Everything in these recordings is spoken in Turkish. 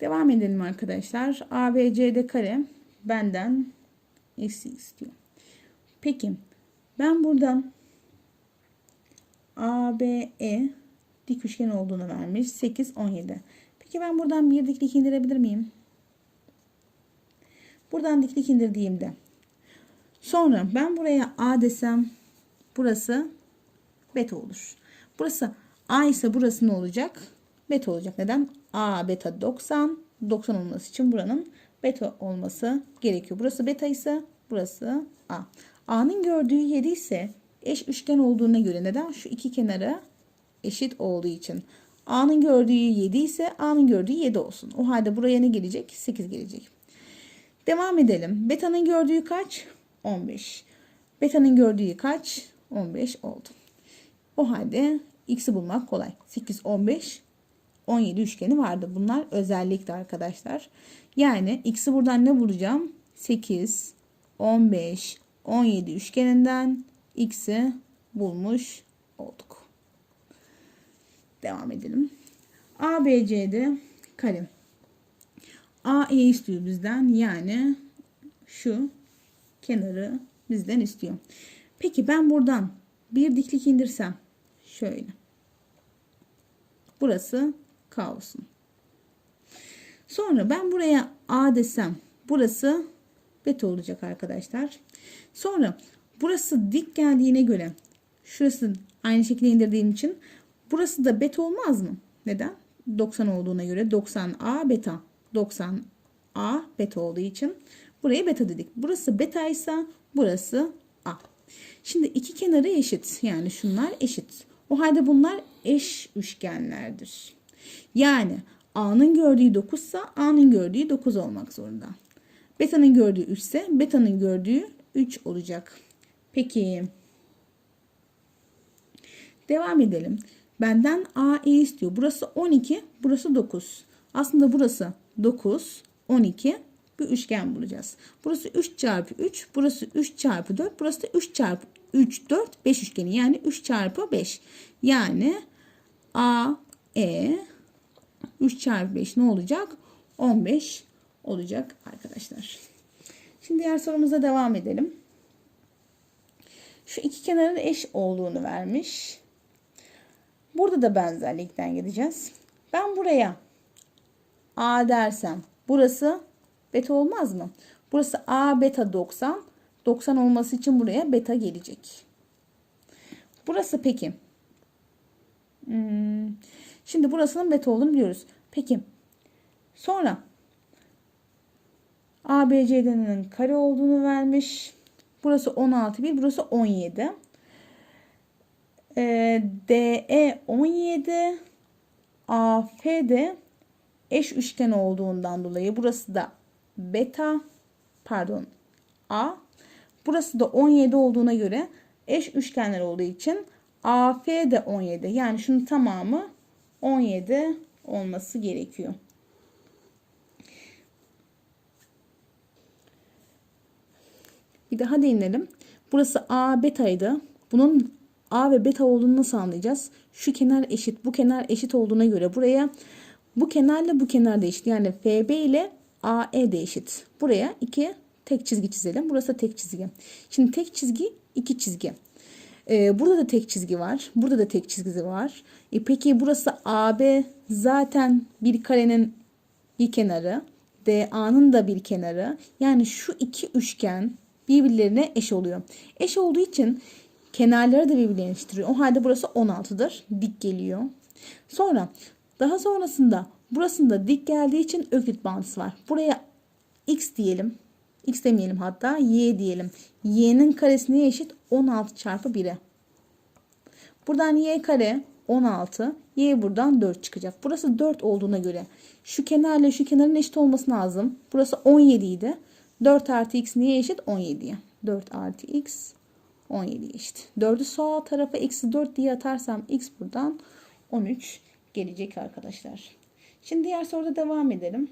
Devam edelim arkadaşlar. ABCD kare benden eksi istiyor. Peki ben buradan ABE dik üçgen olduğunu vermiş. 8, 17. Peki ben buradan bir diklik indirebilir miyim? Buradan diklik indirdiğimde sonra ben buraya A desem burası beta olur. Burası A ise burası ne olacak? Beta olacak. Neden? A beta 90. 90 olması için buranın beta olması gerekiyor. Burası beta ise burası A. A'nın gördüğü 7 ise eş üçgen olduğuna göre neden? Şu iki kenarı eşit olduğu için. A'nın gördüğü 7 ise A'nın gördüğü 7 olsun. O halde buraya ne gelecek? 8 gelecek. Devam edelim. Beta'nın gördüğü kaç? 15. Beta'nın gördüğü kaç? 15 oldu. O halde x'i bulmak kolay. 8, 15, 17 üçgeni vardı. Bunlar özellikle arkadaşlar. Yani x'i buradan ne bulacağım? 8, 15, 17 üçgeninden x'i bulmuş olduk. Devam edelim. ABCD kare. AE istiyor bizden. Yani şu kenarı bizden istiyor. Peki ben buradan bir diklik indirsem şöyle. Burası K olsun. Sonra ben buraya A desem burası beta olacak arkadaşlar. Sonra burası dik geldiğine göre şurası aynı şekilde indirdiğim için burası da beta olmaz mı? Neden? 90 olduğuna göre 90A beta. 90A beta olduğu için buraya beta dedik. Burası beta ise burası A. Şimdi iki kenarı eşit. Yani şunlar eşit. O halde bunlar eş üçgenlerdir. Yani A'nın gördüğü 9 ise A'nın gördüğü 9 olmak zorunda. Beta'nın gördüğü 3 ise beta'nın gördüğü 3 olacak. Peki. Devam edelim. Benden AE istiyor. Burası 12, burası 9. Aslında burası 9, 12 bir üçgen bulacağız. Burası 3 çarpı 3, burası 3 çarpı 4, burası da 3 çarpı 3, 4, 5 üçgeni. Yani 3 çarpı 5. Yani AE 3 çarpı 5 ne olacak? 15 olacak arkadaşlar. Şimdi diğer sorumuza devam edelim. Şu iki kenarın eş olduğunu vermiş. Burada da benzerlikten gideceğiz. Ben buraya A dersem burası beta olmaz mı? Burası A beta 90. 90 olması için buraya beta gelecek. Burası peki. Hmm. Şimdi burasının beta olduğunu biliyoruz. Peki. Sonra ABCD'nin kare olduğunu vermiş. Burası 16 bir, burası 17. Ee, DE 17, AF de eş üçgen olduğundan dolayı burası da beta pardon A. Burası da 17 olduğuna göre eş üçgenler olduğu için AF de 17. Yani şunun tamamı 17 olması gerekiyor. Bir daha değinelim. Burası A betaydı. Bunun A ve beta olduğunu nasıl anlayacağız? Şu kenar eşit, bu kenar eşit olduğuna göre buraya bu kenarla bu kenar da eşit. Yani FB ile AE de eşit. Buraya iki tek çizgi çizelim. Burası tek çizgi. Şimdi tek çizgi, iki çizgi. Ee, burada da tek çizgi var. Burada da tek çizgisi var. E peki burası AB zaten bir karenin bir kenarı. DA'nın da bir kenarı. Yani şu iki üçgen birbirlerine eş oluyor. Eş olduğu için kenarları da birbirlerine eşittiriyor. O halde burası 16'dır. Dik geliyor. Sonra daha sonrasında burasında dik geldiği için öklit bağıntısı var. Buraya x diyelim. X demeyelim hatta y diyelim. y'nin karesi neye eşit? 16 çarpı 1'e. Buradan y kare 16. Y buradan 4 çıkacak. Burası 4 olduğuna göre şu kenarla şu kenarın eşit olması lazım. Burası 17 idi. 4 artı x neye eşit? 17'ye. 4 artı x 17 eşit. 4'ü sol tarafa eksi 4 diye atarsam x buradan 13 gelecek arkadaşlar. Şimdi diğer soruda devam edelim.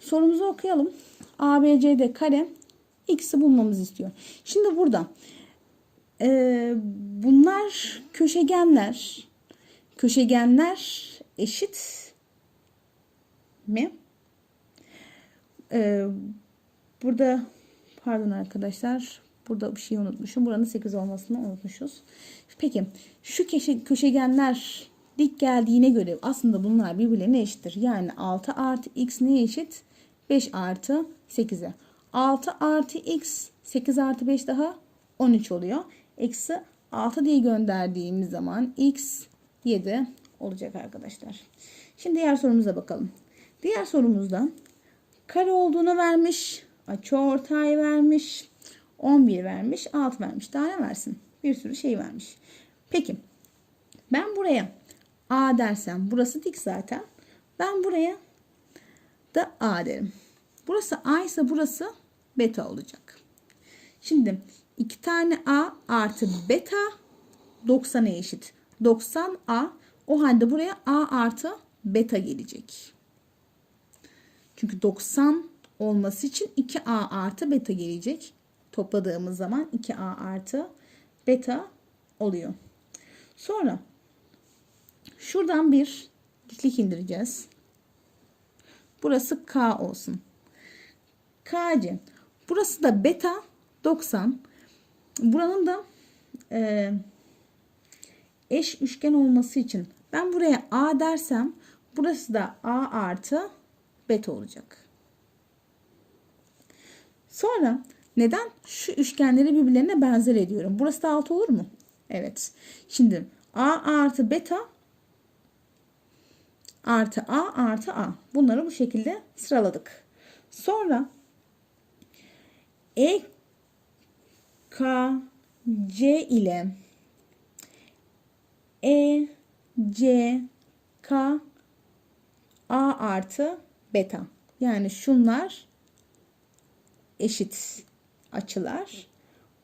Sorumuzu okuyalım. ABCD kare x'i bulmamızı istiyor. Şimdi burada e, bunlar köşegenler. Köşegenler eşit mi? Ee, burada pardon arkadaşlar. Burada bir şey unutmuşum. Buranın 8 olmasını unutmuşuz. Peki şu köşe, köşegenler dik geldiğine göre aslında bunlar birbirlerine eşittir. Yani 6 artı x neye eşit? 5 artı 8'e. 6 artı x 8 artı 5 daha 13 oluyor. Eksi 6 diye gönderdiğimiz zaman x 7 olacak arkadaşlar. Şimdi diğer sorumuza bakalım. Diğer sorumuzda kare olduğunu vermiş. Açıortay vermiş. 11 vermiş. 6 vermiş. Daha ne versin? Bir sürü şey vermiş. Peki. Ben buraya A dersem burası dik zaten. Ben buraya da A derim. Burası A ise burası beta olacak. Şimdi iki tane A artı beta 90'a eşit. 90 A o halde buraya A artı beta gelecek. Çünkü 90 olması için 2A artı beta gelecek. Topladığımız zaman 2A artı beta oluyor. Sonra şuradan bir diklik indireceğiz. Burası K olsun. KC. Burası da beta 90. Buranın da e, eş üçgen olması için ben buraya A dersem burası da A artı beta olacak. Sonra neden şu üçgenleri birbirlerine benzer ediyorum? Burası da 6 olur mu? Evet. Şimdi A artı beta artı A artı A. Bunları bu şekilde sıraladık. Sonra E K C ile E C K A artı beta. Yani şunlar eşit açılar.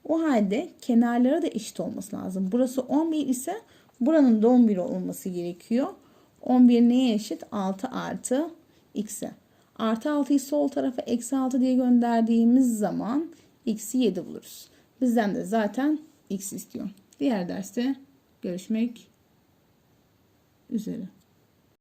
O halde kenarları da eşit olması lazım. Burası 11 ise buranın da 11 olması gerekiyor. 11 neye eşit? 6 artı x'e. Artı 6'yı sol tarafa eksi 6 diye gönderdiğimiz zaman x'i 7 buluruz. Bizden de zaten x istiyor. Diğer derste görüşmek üzere.